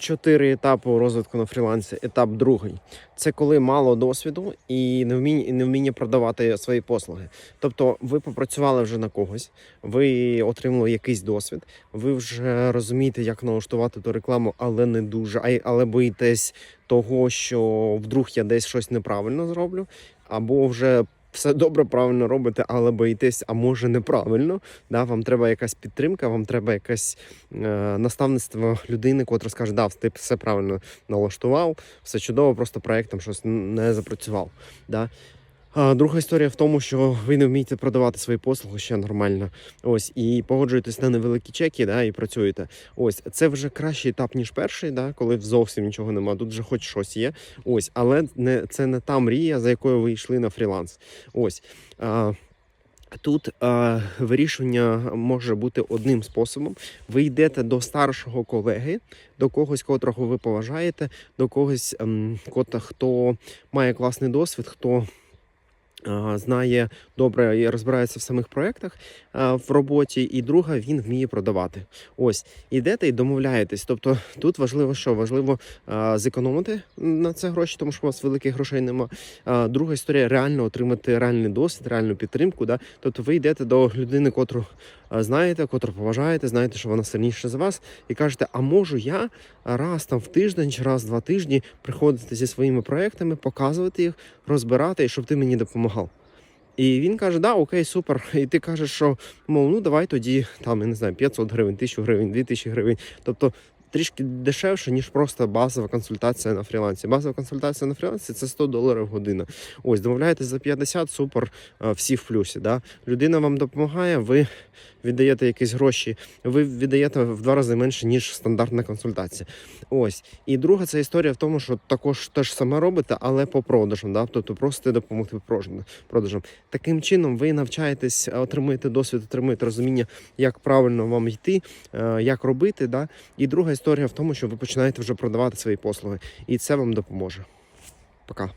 чотири етапи розвитку на фрілансі. Етап другий це коли мало досвіду і невміння, невміння продавати свої послуги. Тобто, ви попрацювали вже на когось, ви отримали якийсь досвід, ви вже розумієте, як налаштувати ту рекламу, але не дуже, але боїтесь того, що вдруг я десь щось неправильно зроблю, або вже. Все добре, правильно робите, але боїтесь, а може неправильно. Да, вам треба якась підтримка, вам треба якесь е, наставництво людини, котра скаже, да, ти все правильно налаштував, все чудово, просто проєктом щось не запрацював. Да. А друга історія в тому, що ви не вмієте продавати свої послуги ще нормально. Ось і погоджуєтесь на невеликі чеки, да, і працюєте. Ось це вже кращий етап, ніж перший, да, коли зовсім нічого немає. Тут вже хоч щось є. Ось, але не це не та мрія, за якою ви йшли на фріланс. Ось. А, Тут е, вирішення може бути одним способом. Ви йдете до старшого колеги, до когось, котрого ви поважаєте, до когось, ем, кота, хто має класний досвід, хто е, знає добре і розбирається в самих проєктах е, в роботі. І друга він вміє продавати. Ось ідете і домовляєтесь. Тобто тут важливо, що важливо зекономити на це гроші, тому що у вас великих грошей нема. Друга історія реально отримати реальний досвід, реальну підтримку. Да? Тобто ви йдете до людини, котру знаєте, котру поважаєте, знаєте, що вона сильніша за вас, і кажете, а можу я раз там в тиждень чи раз в два тижні приходити зі своїми проектами, показувати їх, розбирати, і щоб ти мені допомагав. І він каже: да, окей, супер. І ти кажеш, що мов, ну давай тоді там, я не знаю, 500 гривень, 1000 гривень, 2000 гривень. Тобто трішки дешевше, ніж просто базова консультація на фрілансі. Базова консультація на фрілансі це 100 доларів година. Ось, домовляєтесь за 50, супер, е, всі в плюсі. Да? Людина вам допомагає, ви віддаєте якісь гроші, ви віддаєте в два рази менше, ніж стандартна консультація. Ось. І друга це історія в тому, що також те ж саме робите, але по продажам. Да? Тобто просто допомогти продажам. Таким чином ви навчаєтесь, отримуєте досвід, отримуєте розуміння, як правильно вам йти, е, як робити. Да? І друга історія в тому, що ви починаєте вже продавати свої послуги, і це вам допоможе. Пока.